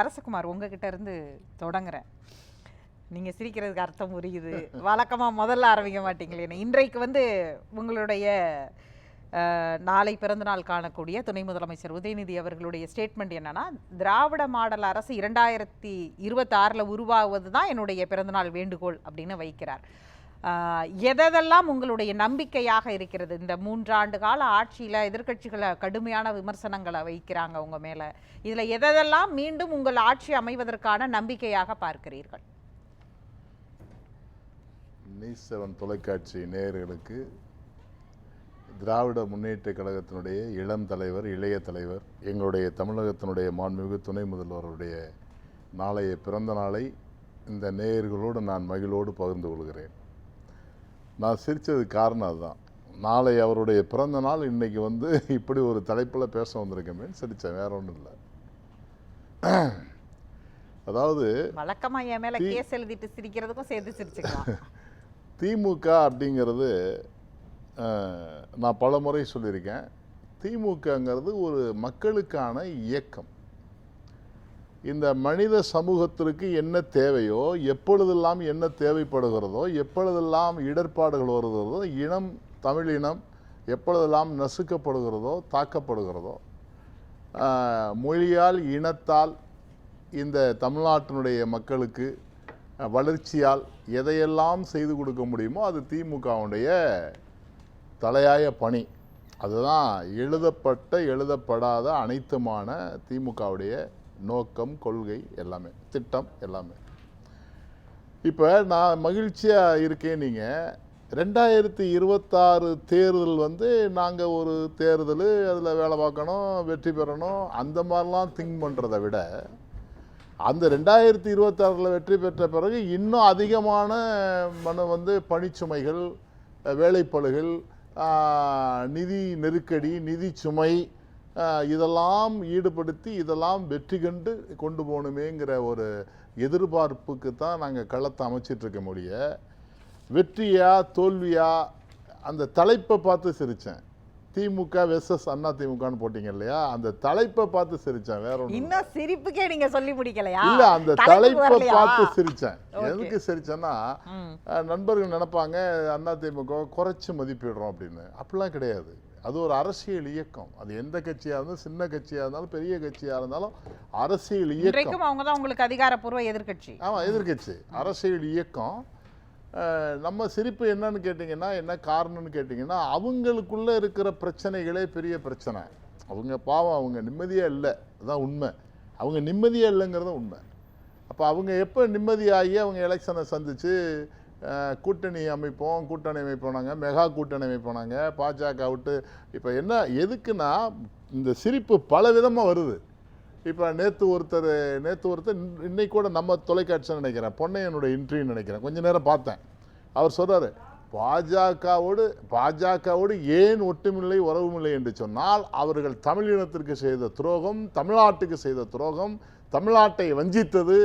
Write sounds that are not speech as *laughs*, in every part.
அரசகுமார் உங்ககிட்ட இருந்து தொடங்குறேன். நீங்க சிரிக்கிறதுக்கு அர்த்தம் புரியுது. வழக்கமா முதல்ல ஆரம்பிக்க மாட்டீங்களே இன்றைக்கு வந்து உங்களுடைய நாளை பிறந்தநாள் காணக்கூடிய துணை முதலமைச்சர் உதயநிதி அவர்களுடைய ஸ்டேட்மெண்ட் என்னன்னா திராவிட மாடல் அரசு இரண்டாயிரத்தி இருபத்தாறில் உருவாவது தான் என்னுடைய பிறந்தநாள் வேண்டுகோள் அப்படின்னு வைக்கிறார். எதெல்லாம் உங்களுடைய நம்பிக்கையாக இருக்கிறது? இந்த மூன்றாண்டு கால ஆட்சியில் எதிர்க்கட்சிகளை கடுமையான விமர்சனங்களை வைக்கிறாங்க உங்கள் மேலே. இதில் எதெல்லாம் மீண்டும் உங்கள் ஆட்சி அமைவதற்கான நம்பிக்கையாக பார்க்கிறீர்கள்? நியூஸ் செவன் தொலைக்காட்சி நேயர்களுக்கு திராவிட முன்னேற்ற கழகத்தினுடைய இளம் தலைவர் இளைய தலைவர் எங்களுடைய தமிழகத்தினுடைய மாண்புமிகு துணை முதல்வருடைய நாளைய பிறந்த நாளை இந்த நேயர்களோடு நான் மகிழோடு பகிர்ந்து கொள்கிறேன். நான் சிரித்ததுக்கு காரணம் அதுதான். நாளை அவருடைய பிறந்த நாள் இன்னைக்கு வந்து இப்படி ஒரு தலைப்பில் பேச வந்திருக்கமே சிரித்தேன் வேற ஒன்றும் இல்லை. அதாவது வழக்கமா என் மேல கேஸ் எழுதிட்டு சிரிக்கிறதுக்கும் சேர்த்து சிரிச்சுக்கலாம். *laughs* திமுக அப்படிங்கிறது நான் பல முறை சொல்லியிருக்கேன். திமுகங்கிறது ஒரு மக்களுக்கான இயக்கம். இந்த மனித சமூகத்திற்கு என்ன தேவையோ எப்பொழுதெல்லாம் என்ன தேவைப்படுகிறதோ எப்பொழுதெல்லாம் இடர்பாடுகள் வருகிறதோ இனம் தமிழினம் எப்பொழுதெல்லாம் நசுக்கப்படுகிறதோ தாக்கப்படுகிறதோ மொழியால் இனத்தால் இந்த தமிழ்நாட்டினுடைய மக்களுக்கு வளர்ச்சியால் எதையெல்லாம் செய்து கொடுக்க முடியுமோ அது திமுகவுடைய தலையாய பணி. அதுதான் எழுதப்பட்ட எழுதப்படாத அனைத்துமான திமுகவுடைய நோக்கம் கொள்கை எல்லாமே திட்டம் எல்லாமே. இப்போ நான் மகிழ்ச்சியாக இருக்கேன் நீங்கள் ரெண்டாயிரத்தி இருபத்தாறு தேர்தல் வந்து நாங்கள் ஒரு தேர்தல் அதில் வேலை பார்க்கணும் வெற்றி பெறணும் அந்த மாதிரிலாம் திங்க் பண்ணுறதை விட அந்த ரெண்டாயிரத்தி இருபத்தாறில் வெற்றி பெற்ற பிறகு இன்னும் அதிகமான மன வந்து பணிச்சுமைகள் வேலைப்பழுகள் நிதி நெருக்கடி நிதி சுமை இதெல்லாம் ஈடுபடுத்தி இதெல்லாம் வெற்றி கண்டு கொண்டு போகணுமேங்கிற ஒரு எதிர்பார்ப்புக்கு தான் நாங்கள் களத்தை அமைச்சிட்டு இருக்க முடிய வெற்றியா தோல்வியா அந்த தலைப்பை பார்த்து சிரித்தேன் திமுக வெர்சஸ் அண்ணா திமுகன்னு போட்டிங்க இல்லையா? அந்த தலைப்பை பார்த்து சிரித்தேன் வேற ஒன்றும் இன்னும் சிரிப்புக்கே நீங்க சொல்லி முடிக்கலையா? இல்ல அந்த தலைப்பை? பார்த்து சிரிச்சேன். எதுக்கு சிரிச்சேன்னா நண்பர்கள் நினைப்பாங்க அதிமுக குறைச்சு மதிப்பிடுறோம் அப்படின்னு. அப்படிலாம் கிடையாது. அது ஒரு அரசியல் இயக்கம். அது எந்த கட்சியா இருந்தாலும் சின்ன கட்சியா இருந்தாலும் பெரிய கட்சியா இருந்தாலும் அரசியல் இயக்கம். அவங்க தான் உங்களுக்கு அதிகாரப்பூர்வ எதிர்க்கட்சி. ஆமா எதிர்க்கட்சி. அரசியல் இயக்கம். நம்ம சிரிப்பு என்னன்னு கேட்டிங்கன்னா என்ன காரணம்னு கேட்டிங்கன்னா அவங்களுக்குள்ள இருக்கிற பிரச்சனைகளே பெரிய பிரச்சனை. அவங்க பாவம் அவங்க நிம்மதியா இல்லை. அதுதான் உண்மை. அவங்க நிம்மதியா இல்லைங்கிறது உண்மை. அப்போ அவங்க எப்போ நிம்மதியாகி அவங்க எலெக்ஷனை சந்திச்சு அஹ், கூட்டணி அமைப்போம் கூட்டணி அமைப்போனாங்க மெகா கூட்டணி அமைப்போனாங்க பாஜக விட்டு இப்போ என்ன எதுக்குன்னா இந்த சிரிப்பு பல விதமாக வருது. இப்போ நேற்று ஒருத்தர் நேற்று ஒருத்தர் இன்னைக்கு கூட நம்ம தொலைக்காட்சின்னு நினைக்கிறேன் பொன்னையனுடைய இன்ட்ரின்னு நினைக்கிறேன். கொஞ்ச நேரம் பார்த்தேன். அவர் சொல்றாரு பாஜகவோடு பாஜகவோடு ஏன் ஒட்டுமில்லை உறவுமில்லை என்று சொன்னால் அவர்கள் தமிழினத்திற்கு செய்த துரோகம் தமிழ்நாட்டுக்கு செய்த துரோகம் தமிழ்நாட்டை வஞ்சித்தது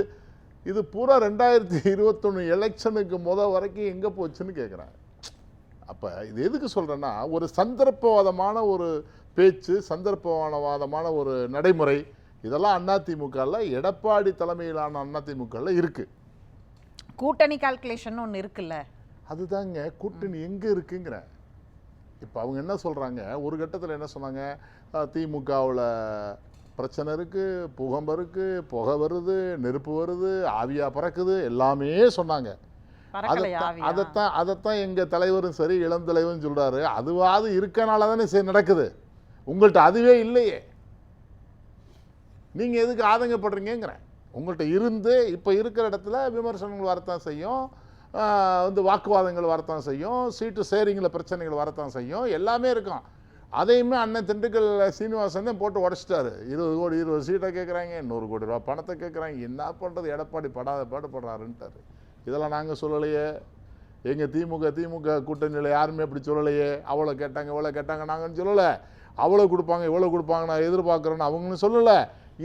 இது பூரா ரெண்டாயிரத்தி இருபத்தொன்று எலெக்ஷனுக்கு முத வரைக்கும் எங்கே போச்சுன்னு கேட்குறாங்க அப்போ இது எதுக்கு சொல்கிறேன்னா ஒரு சந்தர்ப்பவாதமான ஒரு பேச்சு சந்தர்ப்பவாதமான ஒரு நடைமுறை இதெல்லாம் அதிமுகவில் எடப்பாடி தலைமையிலான அதிமுகவில் இருக்குது கூட்டணி கால்குலேஷன் ஒன்னு இருக்குல்ல. அதுதாங்க கூட்டணி எங்கே இருக்குங்கிறேன் இப்போ அவங்க என்ன சொல்கிறாங்க ஒரு கட்டத்தில் என்ன சொன்னாங்க? திமுகவில் பிரச்சனை இருக்குது புகம்பு இருக்குது புகை வருது நெருப்பு வருது ஆவியா பறக்குது எல்லாமே சொன்னாங்க. அதைத்தான்? அதைத்தான் எங்கள் தலைவரும் சரி இளம் தலைவரும் சொல்கிறாரு அதுவாது இருக்கனால தானே சரி நடக்குது. உங்கள்கிட்ட அதுவே இல்லையே. நீங்கள் எதுக்கு ஆதங்கப்படுறீங்கிறேன் உங்கள்கிட்ட இருந்து இப்போ இருக்கிற இடத்துல விமர்சனங்கள் வரத்தான் செய்யும். வந்து வாக்குவாதங்கள் வரத்தான் செய்யும். சீட்டு ஷேரிங்கில் பிரச்சனைகள் வரத்தான் செய்யும். எல்லாமே இருக்கும். அதையுமே அண்ணன் திண்டுக்கல் சீனிவாசன் தான் போட்டு உடச்சிட்டாரு. இருபது கோடி இருபது சீட்டை கேட்குறாங்க நூறு கோடி ரூபா பணத்தை கேட்குறாங்க. என்ன பண்ணுறது எடப்பாடி படாத பாடுபடுறாருன்ட்டார் இதெல்லாம் நாங்கள் சொல்லலையே. எங்கள் திமுக திமுக கூட்டணியில் யாருமே அப்படி சொல்லலையே. அவ்வளோ கேட்டாங்க இவ்வளோ கேட்டாங்க நாங்கன்னு சொல்லலை. அவ்வளோ கொடுப்பாங்க இவ்வளோ கொடுப்பாங்க நான் எதிர்பார்க்குறேன்னு அவங்களும் சொல்லலை.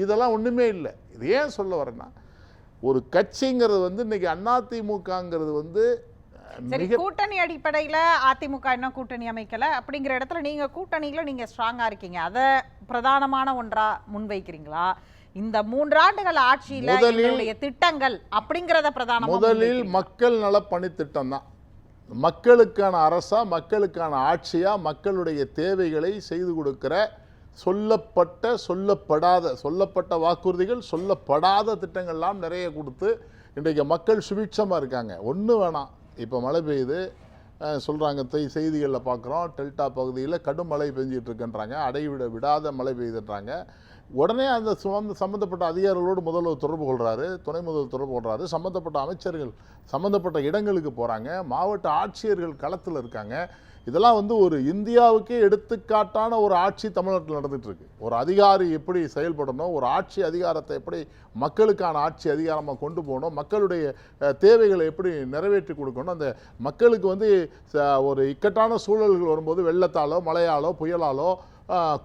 இதெல்லாம் ஒன்றுமே இல்லை. இது ஏன் சொல்ல வரேன்னா ஒரு கட்சிங்கிறது வந்து இன்றைக்கி அதிமுகங்கிறது வந்து சரி கூட்டணி அடிப்படையில அதிமுக இன்னும் கூட்டணி அமைக்கல. அப்படிங்கிற இடத்துல நீங்க கூட்டணியில நீங்க ஸ்ட்ராங்கா இருக்கீங்க. அத பிரதானமான ஒன்றா முன்வைக்கிறீங்களா? இந்த மூன்றாண்டுகள் ஆட்சியில எங்களுடைய திட்டங்கள் அப்படிங்கறத பிரதானமா முதலில் மக்கள் நல பணித்திட்டம் தான். மக்களுக்கான அரசா மக்களுக்கான ஆட்சியா மக்களுடைய தேவைகளை செய்து கொடுக்கிற சொல்லப்பட்ட சொல்லப்படாத சொல்லப்பட்ட வாக்குறுதிகள் சொல்லப்படாத திட்டங்கள்லாம் நிறைய கொடுத்து இன்றைக்கு மக்கள் சுபிட்சமாக இருக்காங்க. ஒன்று வேணாம். இப்போ மழை பெய்யுது. சொல்கிறாங்க தை செய்திகளில் பார்க்குறோம் டெல்டா பகுதியில் கடும் மழை பெஞ்சிட்டு இருக்குன்றாங்க. அடைவிட விடாத மழை பெய்யுதுன்றாங்க உடனே அந்த சுமந்த சம்மந்தப்பட்ட அதிகாரிகளோடு முதல்வர் தொடர்பு கொள்கிறாரு துணை முதல்வர் தொடர்பு கொள்கிறாரு சம்மந்தப்பட்ட அமைச்சர்கள் சம்மந்தப்பட்ட இடங்களுக்கு போகிறாங்க மாவட்ட ஆட்சியர்கள் களத்தில் இருக்காங்க. இதெல்லாம் வந்து ஒரு இந்தியாவுக்கே எடுத்துக்காட்டான ஒரு ஆட்சி தமிழ்நாட்டில் நடந்துகிட்ருக்கு. ஒரு அதிகாரி எப்படி செயல்படணும் ஒரு ஆட்சி அதிகாரத்தை எப்படி மக்களுக்கான ஆட்சி அதிகாரமாக கொண்டு போகணும் மக்களுடைய தேவைகளை எப்படி நிறைவேற்றி கொடுக்கணும் அந்த மக்களுக்கு வந்து ச- ஒரு இக்கட்டான சூழல்கள் வரும்போது வெள்ளத்தாலோ மழையாலோ புயலாலோ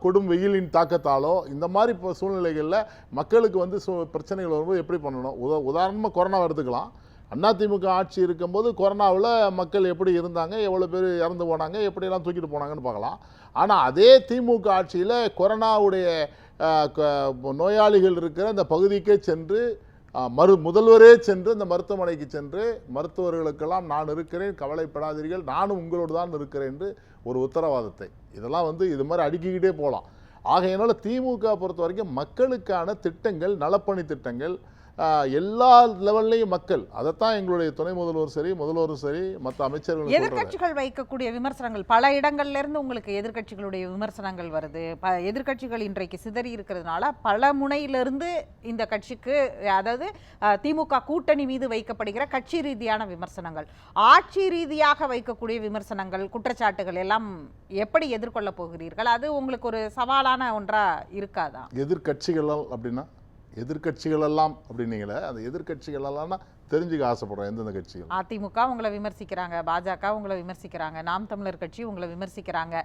கொடும் வெயிலின் தாக்கத்தாலோ இந்த மாதிரி இப்போ சூழ்நிலைகளில் மக்களுக்கு வந்து சு- பிரச்சனைகள் வரும்போது எப்படி பண்ணணும்? உத உதாரணமாக கொரோனா எடுத்துக்கலாம் அதிமுக ஆட்சி இருக்கும்போது கொரோனாவில் மக்கள் எப்படி இருந்தாங்க எவ்வளோ பேர் இறந்து போனாங்க எப்படியெல்லாம் தூக்கிட்டு போனாங்கன்னு பார்க்கலாம். ஆனால் அதே திமுக ஆட்சியில் கொரோனாவுடைய க- நோயாளிகள் இருக்கிற அந்த பகுதிக்கே சென்று மரு முதல்வரே சென்று அந்த மருத்துவமனைக்கு சென்று மருத்துவர்களுக்கெல்லாம் நான் இருக்கிறேன் கவலைப்படாதீர்கள் நானும் உங்களோடு தான் இருக்கிறேன் என்று ஒரு உத்தரவாதத்தை. இதெல்லாம் வந்து இது மாதிரி அடுக்கிக்கிட்டே போகலாம். ஆகையினால திமுக பொறுத்த வரைக்கும் மக்களுக்கான திட்டங்கள் நலப்பணி திட்டங்கள் எல்லா லெவல்லையும் மக்கள் அதைத்தான் எங்களுடைய துணை முதல்வர் சரி முதல்வரும் சரி மற்ற அமைச்சர்கள் சொல்றாங்க எதிர்க்கட்சிகள் வைக்கக்கூடிய விமர்சனங்கள் பல இடங்கள்ல இருந்து உங்களுக்கு எதிர்க்கட்சிகளுடைய விமர்சனங்கள் வருது. ப எதிர்க்கட்சிகள் இன்றைக்கு சிதறி இருக்கிறதுனால பல முனையிலிருந்து இந்த கட்சிக்கு அதாவது திமுக கூட்டணி மீது வைக்கப்படுகிற கட்சி ரீதியான விமர்சனங்கள் ஆட்சி ரீதியாக வைக்கக்கூடிய விமர்சனங்கள் குற்றச்சாட்டுகள் எல்லாம் எப்படி எதிர்கொள்ள போகிறீர்கள்? அது உங்களுக்கு ஒரு சவாலான ஒன்றா இருக்காதா? எதிர்க்கட்சிகள் அப்படின்னா எதிர்க்கட்சிகள் எல்லாம் அப்படின்னீங்களே அந்த எதிர்க்கட்சிகள் எல்லாம் தெரிஞ்சுக்க ஆசைப்படுறேன் எந்தெந்த கட்சிகள்? அதிமுக உங்களை விமர்சிக்கிறாங்க பாஜக உங்களை விமர்சிக்கிறாங்க நாம் தமிழர் கட்சி உங்களை விமர்சிக்கிறாங்க.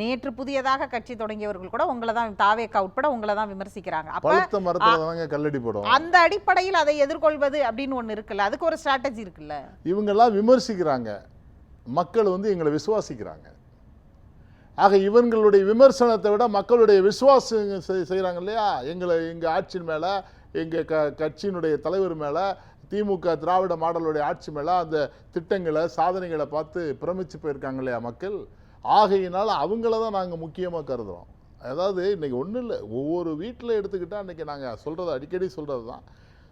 நேற்று புதியதாக கட்சி தொடங்கியவர்கள் கூட உங்களை தான் தாவேக்கா உட்பட உங்களை தான் விமர்சிக்கிறாங்க. அப்ப பழுத்த மரத்துல கல்லடி போடும் அந்த அடிப்படையில் அதை எதிர்கொள்வது அப்படின்னு ஒண்ணு இருக்குல்ல அதுக்கு ஒரு ஸ்ட்ராட்டஜி இருக்குல்ல? இவங்கெல்லாம் விமர்சிக்கிறாங்க. மக்கள் வந்து எங்களை விசுவாசிக்கிறாங்க. ஆக இவங்களுடைய விமர்சனத்தை விட மக்களுடைய விசுவாசம் செய்- இல்லையா? எங்களை எங்கள் ஆட்சியின் மேலே எங்கள் க கட்சியினுடைய தலைவர் மேலே திமுக திராவிட மாடலுடைய ஆட்சி மேலே அந்த திட்டங்களை சாதனைகளை பார்த்து பிரமிச்சு போயிருக்காங்க இல்லையா மக்கள்? ஆகையினால் அவங்கள தான் நாங்கள் முக்கியமாக கருதுகிறோம் அதாவது இன்றைக்கி ஒன்றும் இல்லை. ஒவ்வொரு வீட்டில் எடுத்துக்கிட்டால் இன்றைக்கி நாங்கள் சொல்கிறது அடிக்கடி சொல்கிறது தான்.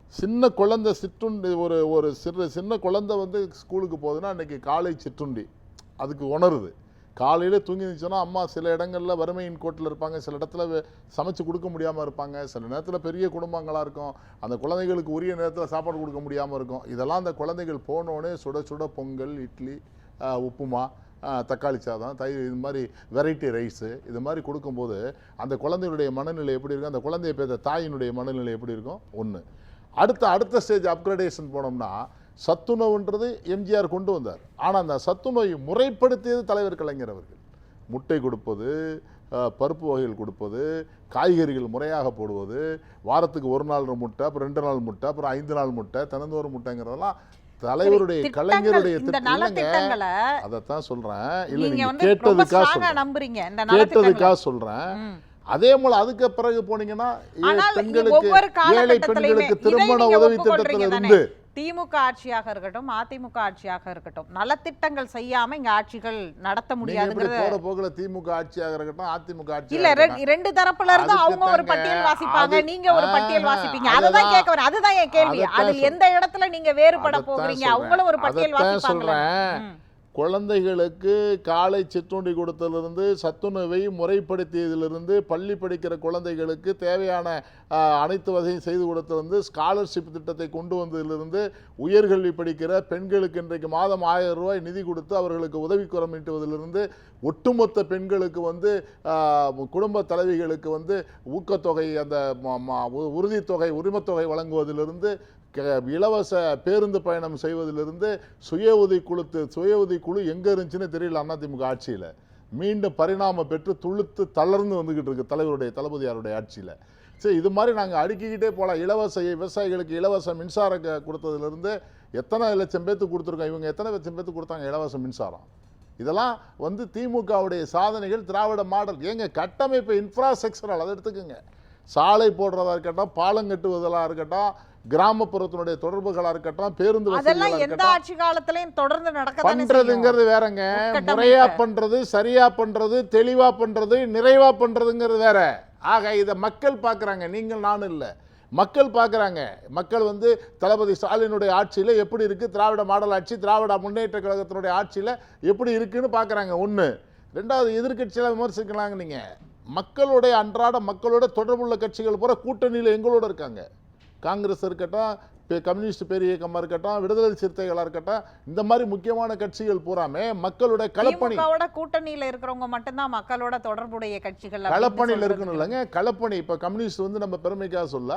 சின்ன குழந்தை சிற்றுண்டி ஒரு ஒரு சிறு சின்ன குழந்தை வந்து ஸ்கூலுக்கு போகுதுன்னா அன்றைக்கி காலை சிற்றுண்டி. அதுக்கு உணருது. காலையில் தூங்கி இருந்துச்சுன்னா அம்மா சில இடங்களில் வறுமையின் கோட்டில் இருப்பாங்க சில இடத்துல சமைச்சு கொடுக்க முடியாமல் இருப்பாங்க. சில நேரத்தில் பெரிய குடும்பங்களாக இருக்கும். அந்த குழந்தைகளுக்கு உரிய நேரத்தில் சாப்பாடு கொடுக்க முடியாமல் இருக்கும். இதெல்லாம் அந்த குழந்தைகள் போனோடனே சுட சுட பொங்கல் இட்லி உப்புமா தக்காளி சாதம் தயிர் இது மாதிரி வெரைட்டி ரைஸு இது மாதிரி கொடுக்கும்போது அந்த குழந்தைகளுடைய மனநிலை எப்படி இருக்கும்? அந்த குழந்தைய பேத்த தாயினுடைய மனநிலை எப்படி இருக்கும்? ஒன்று அடுத்த அடுத்த ஸ்டேஜ் அப்கிரடேஷன் போனோம்னா சத்துணவுன்றது எம்ஜிஆர் கொண்டு வந்தார். ஆனால் அந்த சத்துணவை முறைப்படுத்தியது தலைவர் கலைஞர் அவர்கள். முட்டை கொடுப்பது பருப்பு வகைகள் கொடுப்பது காய்கறிகள் முறையாக போடுவது வாரத்துக்கு ஒரு நாள் முட்டை அப்புறம் ரெண்டு நாள் முட்டை அப்புறம் ஐந்து நாள் முட்டை தினந்தோறும் முட்டைங்கிறதெல்லாம் தலைவருடைய திட்டங்கள், கலைஞருடைய நலத்திட்டங்களை அதைத்தான் சொல்றேன். இல்லை நீங்க கேட்டதுக்காக சொல்றேன். கேட்டதுக்காக சொல்றேன். அதே போல அதுக்கு பிறகு போனீங்கன்னா பெண்களுக்கு ஏழை பெண்களுக்கு திருமண உதவி திட்டத்துல? இருந்து திமுக ஆட்சியாக இருக்கட்டும் அதிமுக ஆட்சியாக இருக்கட்டும் நலத்திட்டங்கள் செய்யாம இங்க ஆட்சிகள் நடத்த முடியாதுங்கிறது போற போக்குல திமுக ஆட்சியாக இருக்கட்டும் அதிமுக இல்ல ஆட்சியாக ரெண்டு- தரப்புல இருந்து அவங்க ஒரு பட்டியல் வாசிப்பாங்க அது- நீங்க ஒரு பட்டியல் வாசிப்பீங்க அதுதான். கேட்க வரேன் அதுதான் என் கேள்வி அதில் எந்த இடத்துல நீங்க வேறுபட போகிறீங்க. அவங்களும் ஒரு பட்டியல் வாசிப்பாங்க. குழந்தைகளுக்கு காலை சிற்றுண்டி கொடுத்ததிலிருந்து சத்துணவை முறைப்படுத்தியதிலிருந்து பள்ளி படிக்கிற குழந்தைகளுக்கு தேவையான அனைத்து வகையும் செய்து கொடுத்ததிலிருந்து ஸ்காலர்ஷிப் திட்டத்தை கொண்டு வந்ததிலிருந்து உயர்கல்வி படிக்கிற பெண்களுக்கு இன்றைக்கு மாதம் ஆயிரம் ரூபாய் நிதி கொடுத்து அவர்களுக்கு உதவிக்குறம் ஈட்டுவதிலிருந்து ஒட்டுமொத்த பெண்களுக்கு வந்து குடும்ப தலைவிகளுக்கு வந்து ஊக்கத்தொகை அந்த உறுதித்தொகை உரிமத்தொகை வழங்குவதிலிருந்து இலவச பேருந்து பயணம் செய்வதிலிருந்து சுய உதவி குழு சுய உதவி குழு எங்கே இருந்துச்சுன்னு தெரியல அதிமுக ஆட்சியில். மீண்டும் பரிணாமம் பெற்று துளுத்து தளர்ந்து வந்துக்கிட்டு இருக்கு தலைவருடைய தளபதியாருடைய ஆட்சியில். சரி இது மாதிரி நாங்கள் அடுக்கிக்கிட்டே போலாம். இலவச விவசாயிகளுக்கு இலவச மின்சாரம் கொடுத்ததுலேருந்து எத்தனை லட்சம் பேத்துக்கு கொடுத்துருக்கோம்? இவங்க எத்தனை லட்சம் பேத்துக்கு கொடுத்தாங்க இலவச மின்சாரம்? இதெல்லாம் வந்து திமுகவுடைய சாதனைகள் திராவிட மாடல். ஏங்க கட்டமைப்பு இன்ஃப்ராஸ்ட்ரக்சரல் அதை எடுத்துக்கோங்க. சாலை போடுறதா இருக்கட்டும் பாலம் கட்டுவதெல்லாம் இருக்கட்டும் கிராமப்புறத்தினுடைய தொடர்புகளா இருக்கட்டும் பேருந்து அதெல்லாம் எந்த ஆட்சி காலத்திலயும் தொடர்ந்து நடக்க பண்றதுங்கிறது வேறங்க. முறையா பண்றது சரியா பண்றது தெளிவா பண்றது நிறைவா பண்றதுங்கிறது வேற. ஆக இதை மக்கள் பார்க்கறாங்க நீங்கள் நானும் இல்லை. மக்கள் பார்க்கறாங்க மக்கள் வந்து தளபதி ஸ்டாலினுடைய ஆட்சியில் எப்படி இருக்கு திராவிட மாடல் ஆட்சி திராவிட முன்னேற்ற கழகத்தினுடைய ஆட்சியில் எப்படி இருக்குன்னு பார்க்கறாங்க ஒன்று ரெண்டாவது எதிர்க்கட்சியெல்லாம் விமர்சிக்கலாங்க நீங்க. மக்களுடைய அன்றாட மக்களோட தொடர்புள்ள கட்சிகள் பூரா கூட்டணியில் எங்களோட இருக்காங்க. காங்கிரஸ் இருக்கட்டும் கம்யூனிஸ்ட் பெரிய இயக்கமாக இருக்கட்டும் விடுதலை சிறுத்தைகளாக இருக்கட்டும் இந்த மாதிரி முக்கியமான கட்சிகள் பூராமே மக்களுடைய களப்பணி. திமுகவோட கூட்டணியில இருக்கிறவங்க மட்டும்தான் மக்களோட தொடர்புடைய கட்சிகள் சொல்றது. இருக்கணும் இல்லைங்க. களப்பணி இப்போ கம்யூனிஸ்ட் வந்து நம்ம பெருமைக்காக சொல்ல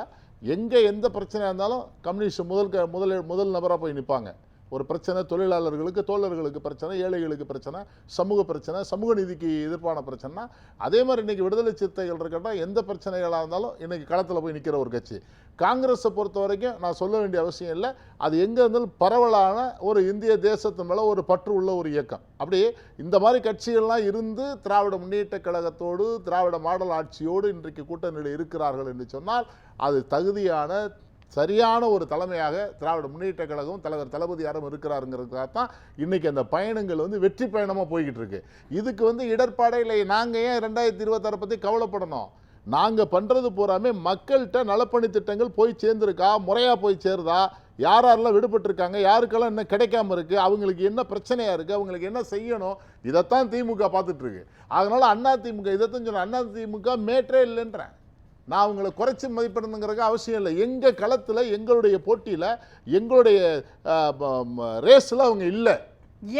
எங்கே எந்த பிரச்சனையாக இருந்தாலும் கம்யூனிஸ்ட் முதல் முதல் முதல் நபராக போய் நிற்பாங்க ஒரு பிரச்சனை தொழிலாளர்களுக்கு தோழர்களுக்கு பிரச்சனை ஏழைகளுக்கு பிரச்சனை சமூக பிரச்சனை சமூக நீதிக்கு எதிர்ப்பான பிரச்சனைனா அதே மாதிரி இன்னைக்கு விடுதலை சிறுத்தைகள் இருக்கட்டும் எந்த பிரச்சனைகளாக இருந்தாலும் இன்னைக்கு களத்தில் போய் நிற்கிற ஒரு கட்சி. காங்கிரஸை பொறுத்த வரைக்கும் நான் சொல்ல வேண்டிய அவசியம் இல்லை. அது எங்கே இருந்தாலும் பரவலான ஒரு இந்திய தேசத்து மேலே ஒரு பற்று உள்ள ஒரு இயக்கம். அப்படி இந்த மாதிரி கட்சிகள்லாம் இருந்து திராவிட முன்னேற்ற கழகத்தோடு திராவிட மாடல் ஆட்சியோடு இன்றைக்கு கூட்டணியில் இருக்கிறார்கள் என்று சொன்னால் அது தகுதியான சரியான ஒரு தலைமையாக திராவிட முன்னேற்ற கழகம் தலைவர் தளபதி யாரும் இருக்கிறாருங்கிறதுக்காக தான் இன்றைக்கி அந்த பயணங்கள் வந்து வெற்றி பயணமாக போய்கிட்டு இருக்கு. இதுக்கு வந்து இடர்பாடே இல்லை. நாங்கள் ஏன் ரெண்டாயிரத்தி இருபத்தாறு பற்றி கவலைப்படணும்? நாங்கள் பண்ணுறது பூராமே மக்கள்கிட்ட நலப்பணி திட்டங்கள் போய் சேர்ந்துருக்கா? முறையாக போய் சேருதா? யார் யாரெல்லாம் விடுபட்டிருக்காங்க? யாருக்கெல்லாம் என்ன கிடைக்காம இருக்குது அவங்களுக்கு என்ன பிரச்சனையாக இருக்குது அவங்களுக்கு என்ன செய்யணும்? இதைத்தான் திமுக பார்த்துட்ருக்கு அதனால் அண்ணா திமுக இதைத்தான் சொன்னேன். அண்ணா திமுக மேற்றே இல்லைன்றேன். நான் அவங்கள குறைச்சி மதிப்பிடணுங்கிறதுக்கு அவசியம் இல்லை. எங்கள் களத்தில் எங்களுடைய போட்டியில் எங்களுடைய ரேஸில் அவங்க இல்லை.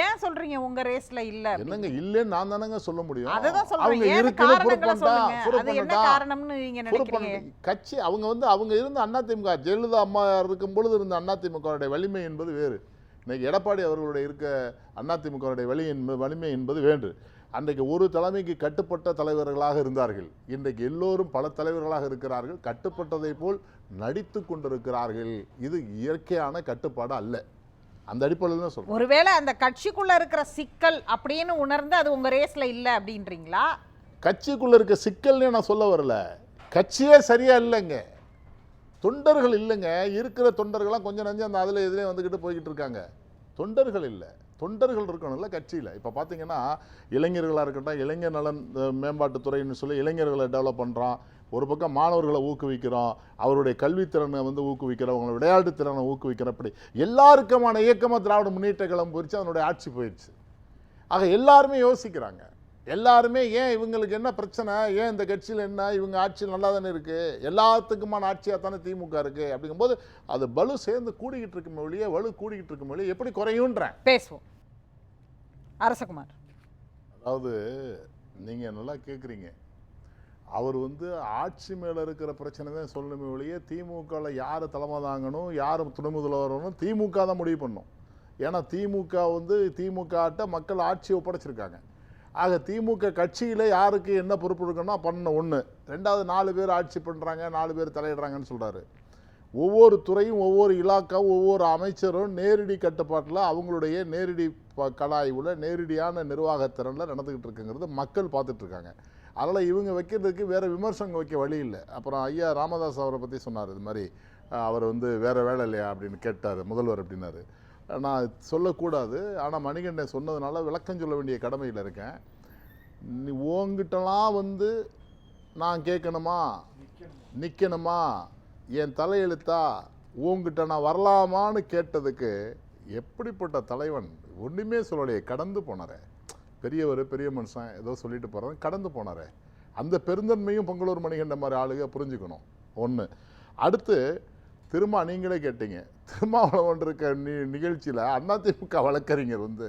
ஏன் சொல்றீங்க உங்க ரேஸ்ல இல்ல? என்னங்க இல்லைன்னு நான் தானங்க சொல்ல முடியும். அததான் சொல்றேன். அவங்க ஏன் காரணங்களை சொல்லுங்க. அது என்ன. காரணம்னு நீங்க நினைக்கிறீங்க? கட்சி அவங்க வந்து அவங்க இருந்த அதிமுக ஜெயலலிதா அம்மா இருக்கும் பொழுது இருந்த அதிமுகவுடைய வலிமை என்பது வேறு. இன்னைக்கு எடப்பாடி அவர்களுடைய இருக்க அதிமுகவுடைய வலி என்பது வலிமை என்பது வேறு. அன்றைக்கு ஒரு தலைமைக்கு கட்டுப்பட்ட தலைவர்களாக இருந்தார்கள். இன்றைக்கு எல்லோரும் பல தலைவர்களாக இருக்கிறார்கள். கட்டுப்பட்டதை போல் நடித்து கொண்டிருக்கிறார்கள். இது இயற்கையான கட்டுப்பாடு அல்ல. அந்த அடிப்படையில் தான் சொல்றேன். ஒருவேளை அந்த கட்சிக்குள்ள இருக்கிற சிக்கல் அப்படின்னு உணர்ந்து அது உங்க ரேஸ்ல இல்ல அப்படின்றீங்களா? கட்சிக்குள்ள இருக்க சிக்கல்னே நான் சொல்ல வரல. கட்சியே சரியா இல்லைங்க. தொண்டர்கள் இல்லைங்க. இருக்கிற தொண்டர்கள்லாம் கொஞ்சம் நஞ்சம் அந்த அதில் எதிலே வந்துக்கிட்டு போய்கிட்டு இருக்காங்க. தொண்டர்கள் இல்லை. தொண்டர்கள் இருக்கணும்ல கட்சியில். இப்போ பார்த்தீங்கன்னா இளைஞர்களாக இருக்கட்டும் இளைஞர் நலன் மேம்பாட்டுத்துறைன்னு சொல்லி இளைஞர்களை டெவலப் பண்ணுறோம் ஒரு பக்கம் மாணவர்களை ஊக்குவிக்கிறோம். அவருடைய கல்வித்திறனை வந்து ஊக்குவிக்கிறோம். அவங்களோட விளையாட்டு திறனை ஊக்குவிக்கிறோம் அப்படி எல்லாருக்குமான இயக்கமாக திராவிட முன்னேற்ற கழகம் போயிடுச்சு அதனுடைய ஆட்சி போயிடுச்சு ஆக எல்லாருமே யோசிக்கிறாங்க. எல்லாருமே ஏன் இவங்களுக்கு என்ன பிரச்சனை? ஏன் இந்த கட்சியில் என்ன? இவங்க ஆட்சி நல்லா தானே இருக்கு? எல்லாத்துக்குமான ஆட்சியாக தானே திமுக இருக்கு? அப்படிங்கும்போது அது பலு சேர்ந்து கூடிக்கிட்டு இருக்கும் ஒழிய வலு கூடிக்கிட்டு இருக்கும் ஒழிய எப்படி குறையுன்றேன் பேசுவோம். அரசகுமார். அதாவது நீங்கள் நல்லா கேட்குறீங்க அவர் வந்து ஆட்சி மேலே இருக்கிற பிரச்சனை தான் சொல்லணுமே ஒழிய திமுகவில் யார் தலைமை தாங்கணும் யார் துணை முதல்வரணும் திமுக தான் முடிவு பண்ணும். ஏன்னா திமுக வந்து திமுகட்ட மக்கள் ஆட்சி ஒப்படைச்சிருக்காங்க. ஆக திமுக கட்சியில் யாருக்கு என்ன பொறுப்பு இருக்குன்னா பண்ண ஒன்று ரெண்டாவது நாலு பேர் ஆட்சி பண்ணுறாங்க நாலு பேர் தலையிடுறாங்கன்னு சொல்கிறாரு ஒவ்வொரு துறையும் ஒவ்வொரு இலாக்காவும் ஒவ்வொரு அமைச்சரும் நேரடி கட்டுப்பாட்டில் அவங்களுடைய நேரடி ப- நேரடியான நிர்வாகத்திறனில் நடந்துக்கிட்டு இருக்குங்கிறது மக்கள் பார்த்துட்ருக்காங்க. அதனால் இவங்க வைக்கிறதுக்கு வேறு விமர்சனம் வைக்க வழி இல்லை. அப்புறம் ஐயா ராமதாஸ் அவரை பற்றி சொன்னார் இது மாதிரி அவர் வந்து வேறு வேலை இல்லையா அப்படின்னு கேட்டார் முதல்வர் அப்படின்னாரு. நான் சொல்லக்கூடாது. ஆனால் மணிகண்டன் சொன்னதுனால விளக்கம் சொல்ல வேண்டிய கடமையில் இருக்கேன். நீ உங்ககிட்டலாம் வந்து நான் கேட்கணுமா? நிற்கணுமா என் தலையெழுத்தா? உங்ககிட்ட நான் வரலாமான்னு கேட்டதுக்கு எப்படிப்பட்ட தலைவன்? ஒன்றுமே சொல்லலையே கடந்து போனாரே. பெரியவர் பெரிய மனுஷன் ஏதோ சொல்லிட்டு போகிறேன் கடந்து போனாரே. அந்த பெருந்தன்மையும் பொங்கலூர் மணிகண்ட மாதிரி ஆளுக புரிஞ்சுக்கணும். ஒன்று அடுத்து திரும்ப நீங்களே கேட்டீங்க. திருமாவளவன் இருக்க நி நிகழ்ச்சியில் அதிமுக வழக்கறிஞர் வந்து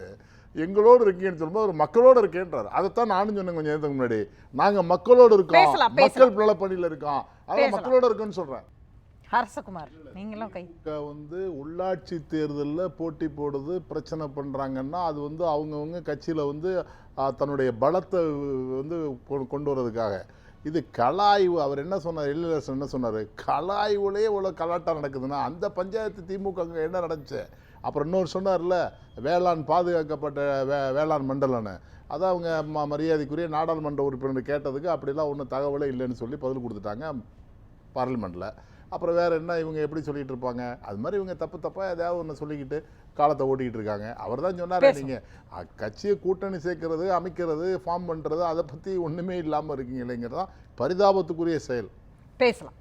எங்களோடு இருக்கீங்கன்னு சொல்லும்போது ஒரு மக்களோடு இருக்கேன்றார். அதைத்தான் நானும் சொன்னேன் கொஞ்சம் நேரத்துக்கு முன்னாடி. நாங்கள் மக்களோடு இருக்கோம். மக்கள் நலப்பணியில் இருக்கோம். அதான். மக்களோட இருக்குன்னு சொல்கிறேன் அரசகுமார் நீங்களும் கை. வந்து உள்ளாட்சி தேர்தலில் போட்டி போடுது பிரச்சனை பண்ணுறாங்கன்னா அது வந்து அவங்கவுங்க கட்சியில் வந்து தன்னுடைய பலத்தை வந்து கொண்டு வர்றதுக்காக. இது கலாய்வு. அவர் என்ன சொன்னார்? எழிலரசன் என்ன சொன்னார்? கலாய்வுலேயே இவ்வளோ கலாட்டம் நடக்குதுன்னா அந்த பஞ்சாயத்து திமுக அங்கே என்ன நடந்துச்சு? அப்புறம் இன்னொரு சொன்னார்ல வேளாண் பாதுகாக்கப்பட்ட வே வேளாண் மண்டலம்னு. அதை அவங்க ம மரியாதைக்குரிய நாடாளுமன்ற உறுப்பினர் கேட்டதுக்கு அப்படிலாம் ஒன்றும் தகவலே இல்லைன்னு சொல்லி பதில் கொடுத்துட்டாங்க பார்லிமெண்ட்டில் அப்புறம் வேறு என்ன இவங்க எப்படி சொல்லிட்டு இருப்பாங்க? அது மாதிரி இவங்க தப்பு தப்பாக ஏதாவது ஒன்று சொல்லிக்கிட்டு காலத்தை ஓட்டிக்கிட்டு இருக்காங்க. அவர் தான் சொன்னார். நீங்கள் கட்சியை கூட்டணி சேர்க்கறது அமைக்கிறது ஃபார்ம் பண்ணுறது அதை பற்றி ஒன்றுமே இல்லாமல் இருக்கீங்க இல்லைங்கிறது தான் பரிதாபத்துக்குரிய செயல். பேசலாம்.